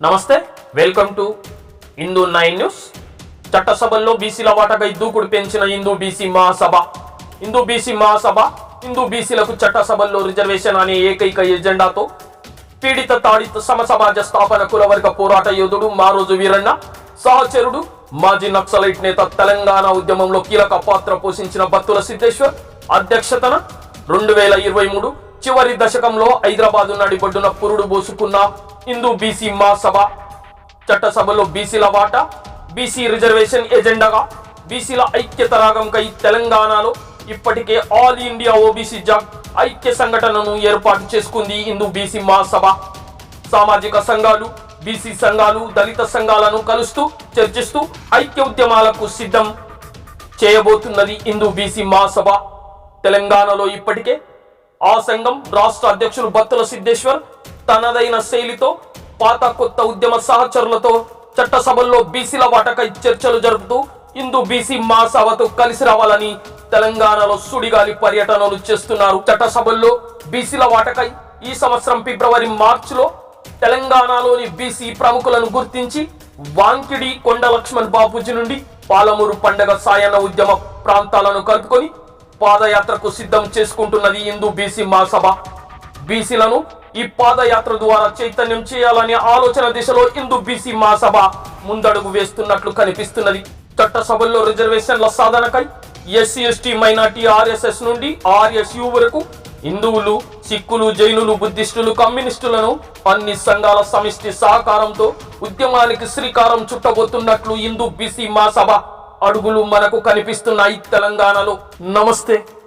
నమస్తే welcome to Hindu nine news. చట్టసభల్లో బీసీల వాటకై దూకుడు పెంచిన హిందూ బీసీ మహాసభ. హిందూ బీసీ మహాసభ హిందూ బీసీలకు చట్టసభల్లో రిజర్వేషన్ అనే ఏకైక ఎజెండాతో పీడిత తాడిత సమసమాజ స్థాపన కులవర్గ పోరాట యోధుడు మారోజు వీరన్న సహచరుడు మాజీ నక్సలైట్ నేత తెలంగాణ ఉద్యమంలో కీలక పాత్ర పోషించిన బత్తుల సిద్ధేశ్వర్ అధ్యక్షతన రెండు వేల ఇరవై మూడు చివరి దశకంలో హైదరాబాదు నడిబొడ్డున పురుడు పోసుకున్న హిందూ బీసీ మహాసభ చట్టసభలో బీసీల వాటా బీసీ రిజర్వేషన్ ఎజెండాగా బీసీల ఐక్యత రాగంకై తెలంగాణలో ఇప్పటికే ఆల్ ఇండియా ఓబీసీ జాగ్ ఐక్య సంఘటనను ఏర్పాటు చేసుకుంది హిందూ బీసీ మహాసభ. సామాజిక సంఘాలు బీసీ సంఘాలు దళిత సంఘాలను కలుస్తూ చర్చిస్తూ ఐక్య ఉద్యమాలకు సిద్ధం చేయబోతున్నది హిందూ బీసీ మహాసభ. తెలంగాణలో ఇప్పటికే ఆ సంఘం రాష్ట్ర అధ్యక్షులు బత్తుల సిద్ధేశ్వర్ తనదైన శైలితో పాత కొత్త ఉద్యమ సహచరులతో చట్టసభల్లో బీసీల వాటకై చర్చలు జరుపుతూ హిందూ బీసీ మహాసభతో కలిసి రావాలని తెలంగాణలో సుడిగాలి పర్యటనలు చేస్తున్నారు. చట్టసభల్లో బీసీల వాటకై ఈ సంవత్సరం ఫిబ్రవరి మార్చిలో తెలంగాణలోని బీసీ ప్రముఖులను గుర్తించి వాంకిడి కొండ లక్ష్మణ్ బాపూజీ నుండి పాలమూరు పండగ సాయన ఉద్యమ ప్రాంతాలను కలుపుకొని పాదయాత్రకు సిద్ధం చేసుకుంటున్నది హిందూ బీసీ మహాసభ బీసీలను ఈ పాదయాత్ర ద్వారా చైతన్యం చేయాలనే ఆలోచన దిశలో ఇందు బీసీ మహాసభ ముందడుగు వేస్తున్నట్లు కనిపిస్తున్నది. చట్టసభల్లో రిజర్వేషన్ల సాధనకై ఎస్సీ ఎస్టీ మైనార్టీ ఆర్ఎస్ఎస్ నుండి ఆర్ఎస్యు వరకు హిందువులు సిక్కులు జైనులు బుద్ధిస్టులు కమ్యూనిస్టులను అన్ని సంఘాల సమిష్టి సహకారంతో ఉద్యమానికి శ్రీకారం చుట్టబోతున్నట్లు హిందూ బీసీ మహాసభ అడుగులు మనకు కనిపిస్తున్నాయి తెలంగాణలో. నమస్తే.